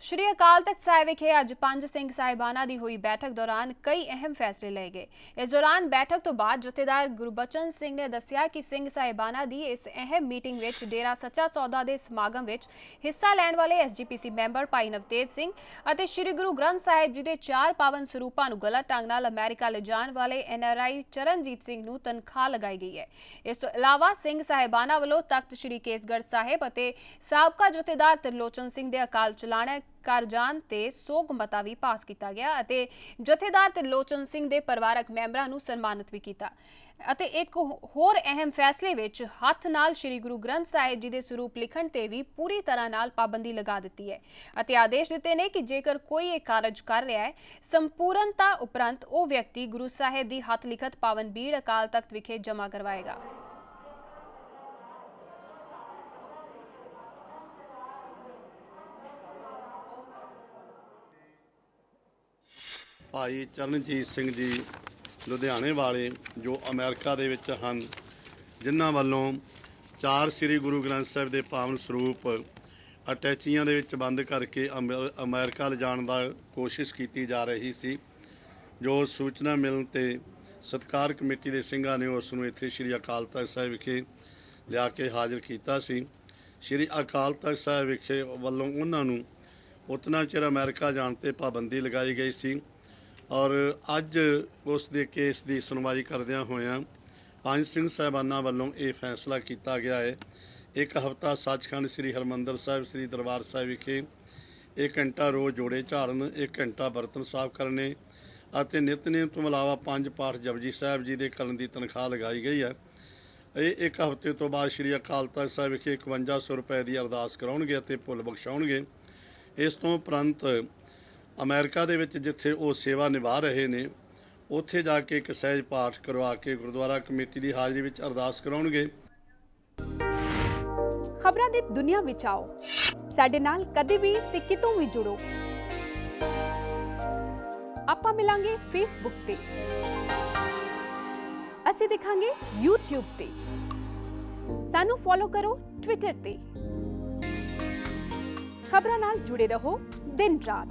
ਸ਼੍ਰੀ ਅਕਾਲ ਤਖਤ ਸਾਹਿਬ ਵਿਖੇ ਅੱਜ ਪੰਜ ਸਿੰਘ ਸਾਹਿਬਾਨਾਂ ਦੀ ਹੋਈ ਬੈਠਕ ਦੌਰਾਨ ਕਈ ਅਹਿਮ ਫੈਸਲੇ ਲਏ ਗਏ। ਇਸ ਦੌਰਾਨ ਬੈਠਕ ਤੋਂ ਬਾਅਦ ਜਥੇਦਾਰ ਗੁਰਬਚਨ ਸਿੰਘ ਨੇ ਦੱਸਿਆ ਕਿ ਸਿੰਘ ਸਾਹਿਬਾਨਾਂ ਦੀ ਇਸ ਅਹਿਮ ਮੀਟਿੰਗ ਵਿੱਚ ਡੇਰਾ ਸੱਚਾ ਸੌਦਾ ਦੇ ਸਮਾਗਮ ਵਿੱਚ ਹਿੱਸਾ ਲੈਣ ਵਾਲੇ ਐਸਜੀਪੀਸੀ ਮੈਂਬਰ ਭਾਈ ਨਵਤੇਜ ਸਿੰਘ ਅਤੇ ਸ਼੍ਰੀ ਗੁਰੂ ਗ੍ਰੰਥ ਸਾਹਿਬ ਜੀ ਦੇ ਚਾਰ ਪਾਵਨ ਸਰੂਪਾਂ ਨੂੰ ਗਲਤ ਢੰਗ ਨਾਲ ਅਮਰੀਕਾ ਲਿਜਾਣ ਵਾਲੇ ਐਨਆਰਆਈ ਚਰਨਜੀਤ ਸਿੰਘ ਨੂੰ ਤਨਖਾਹ ਲਗਾਈ ਗਈ ਹੈ। ਇਸ ਤੋਂ ਇਲਾਵਾ ਸਿੰਘ ਸਾਹਿਬਾਨਾਂ ਵੱਲੋਂ ਤਖਤ ਸ਼੍ਰੀ ਕੇਸਗੜ੍ਹ ਸਾਹਿਬ ਅਤੇ ਸਾਬਕਾ ਜਥੇਦਾਰ ਤਿਰਲੋਚਨ ਸਿੰਘ ਦੇ ਅਕਾਲ ਚਲਾਣਾ ਕਰ ਜਾਣ ਤੇ ਸੋਗ ਮਤਾ ਵੀ ਪਾਸ ਕੀਤਾ ਗਿਆ ਅਤੇ ਜਥੇਦਾਰ ਤਿਰਲੋਚਨ ਸਿੰਘ ਦੇ ਪਰਿਵਾਰਕ ਮੈਂਬਰਾਂ ਨੂੰ ਸਨਮਾਨਿਤ ਵੀ ਕੀਤਾ। ਅਤੇ ਇੱਕ ਹੋਰ ਅਹਿਮ ਫੈਸਲੇ ਵਿੱਚ ਹੱਥ ਨਾਲ ਸ੍ਰੀ ਗੁਰੂ ਗ੍ਰੰਥ ਸਾਹਿਬ ਜੀ ਦੇ ਸਰੂਪ ਲਿਖਣ ਤੇ ਵੀ ਪੂਰੀ ਤਰ੍ਹਾਂ ਨਾਲ ਪਾਬੰਦੀ ਲਗਾ ਦਿੱਤੀ ਹੈ ਅਤੇ ਆਦੇਸ਼ ਦਿੱਤੇ ਨੇ ਕਿ ਜੇਕਰ ਕੋਈ ਇਹ ਕਾਰਜ ਕਰ ਰਿਹਾ ਹੈ, ਸੰਪੂਰਨਤਾ ਉਪਰੰਤ ਉਹ ਵਿਅਕਤੀ ਗੁਰੂ ਸਾਹਿਬ ਦੀ ਹੱਥ ਲਿਖਤ ਪਾਵਨ ਬੀੜ ਅਕਾਲ ਤਖਤ ਵਿਖੇ ਜਮ੍ਹਾਂ ਕਰਵਾਏਗਾ। ਭਾਈ ਚਰਨਜੀਤ ਸਿੰਘ ਜੀ ਲੁਧਿਆਣੇ ਵਾਲੇ, ਜੋ ਅਮਰੀਕਾ ਦੇ ਵਿੱਚ ਹਨ, ਜਿਨ੍ਹਾਂ ਵੱਲੋਂ ਚਾਰ ਸ੍ਰੀ ਗੁਰੂ ਗ੍ਰੰਥ ਸਾਹਿਬ ਦੇ ਪਾਵਨ ਸਰੂਪ ਅਟੈਚੀਆਂ ਦੇ ਵਿੱਚ ਬੰਦ ਕਰਕੇ ਅਮਰ- ਅਮਰੀਕਾ ਲਿਜਾਣ ਦਾ ਕੋਸ਼ਿਸ਼ ਕੀਤੀ ਜਾ ਰਹੀ ਸੀ, ਜੋ ਸੂਚਨਾ ਮਿਲਣ ਤੇ ਸਤਕਾਰ ਕਮੇਟੀ ਦੇ ਸਿੰਘਾਂ ਨੇ ਉਸ ਨੂੰ ਇੱਥੇ ਸ੍ਰੀ ਅਕਾਲ ਤਖਤ ਸਾਹਿਬ ਵਿਖੇ ਲਿਆ ਕੇ ਹਾਜ਼ਰ ਕੀਤਾ ਸੀ। ਸ੍ਰੀ ਅਕਾਲ ਤਖਤ ਸਾਹਿਬ ਵਿਖੇ ਵੱਲੋਂ ਉਹਨਾਂ ਨੂੰ ਉਤਨਾ ਚਿਰ ਅਮਰੀਕਾ ਜਾਣ ਤੇ ਪਾਬੰਦੀ ਲਗਾਈ ਗਈ ਸੀ। ਔਰ ਅੱਜ ਉਸ ਦੇ ਕੇਸ ਦੀ ਸੁਣਵਾਈ ਕਰਦਿਆਂ ਹੋਇਆਂ ਪੰਜ ਸਿੰਘ ਸਾਹਿਬਾਨਾਂ ਵੱਲੋਂ ਇਹ ਫੈਸਲਾ ਕੀਤਾ ਗਿਆ ਹੈ। ਇੱਕ ਹਫ਼ਤਾ ਸੱਚਖੰਡ ਸ੍ਰੀ ਹਰਮੰਦਰ ਸਾਹਿਬ, ਸ੍ਰੀ ਦਰਬਾਰ ਸਾਹਿਬ ਵਿਖੇ ਇੱਕ ਘੰਟਾ ਰੋਜ਼ ਜੋੜੇ ਝਾੜਨ, ਇੱਕ ਘੰਟਾ ਬਰਤਨ ਸਾਫ਼ ਕਰਨੇ ਅਤੇ ਨਿਤਨੇਮ ਤੋਂ ਇਲਾਵਾ ਪੰਜ ਪਾਠ ਜਪਜੀ ਸਾਹਿਬ ਜੀ ਦੇ ਕਰਨ ਦੀ ਤਨਖਾਹ ਲਗਾਈ ਗਈ ਹੈ। ਇਹ ਇੱਕ ਹਫ਼ਤੇ ਤੋਂ ਬਾਅਦ ਸ੍ਰੀ ਅਕਾਲ ਤਖਤ ਸਾਹਿਬ ਵਿਖੇ 5100 ਰੁਪਏ ਦੀ ਅਰਦਾਸ ਕਰਾਉਣਗੇ ਅਤੇ ਭੁੱਲ ਬਖਸ਼ਾਉਣਗੇ। ਇਸ ਤੋਂ ਉਪਰੰਤ ਅਮਰੀਕਾ ਦੇ ਵਿੱਚ ਜਿੱਥੇ ਉਹ ਸੇਵਾ ਨਿਭਾ ਰਹੇ ਨੇ, ਉੱਥੇ ਜਾ ਕੇ ਇੱਕ ਸਹਿਜ ਪਾਠ ਕਰਵਾ ਕੇ ਗੁਰਦੁਆਰਾ ਕਮੇਟੀ ਦੀ ਹਾਜ਼ਰੀ ਵਿੱਚ ਅਰਦਾਸ ਕਰਾਉਣਗੇ। ਖਬਰਾਂ ਦੀ ਦੁਨੀਆ ਵਿੱਚ ਆਓ। ਸਾਡੇ ਨਾਲ ਕਦੇ ਵੀ ਤੇ ਕਿਤੋਂ ਵੀ ਜੁੜੋ। ਆਪਾਂ ਮਿਲਾਂਗੇ ਫੇਸਬੁੱਕ ਤੇ। ਅਸੀਂ ਦਿਖਾਂਗੇ YouTube ਤੇ। ਸਾਨੂੰ ਫੋਲੋ ਕਰੋ Twitter ਤੇ। ਖਬਰਾਂ ਨਾਲ ਜੁੜੇ ਰਹੋ ਦਿਨ ਰਾਤ।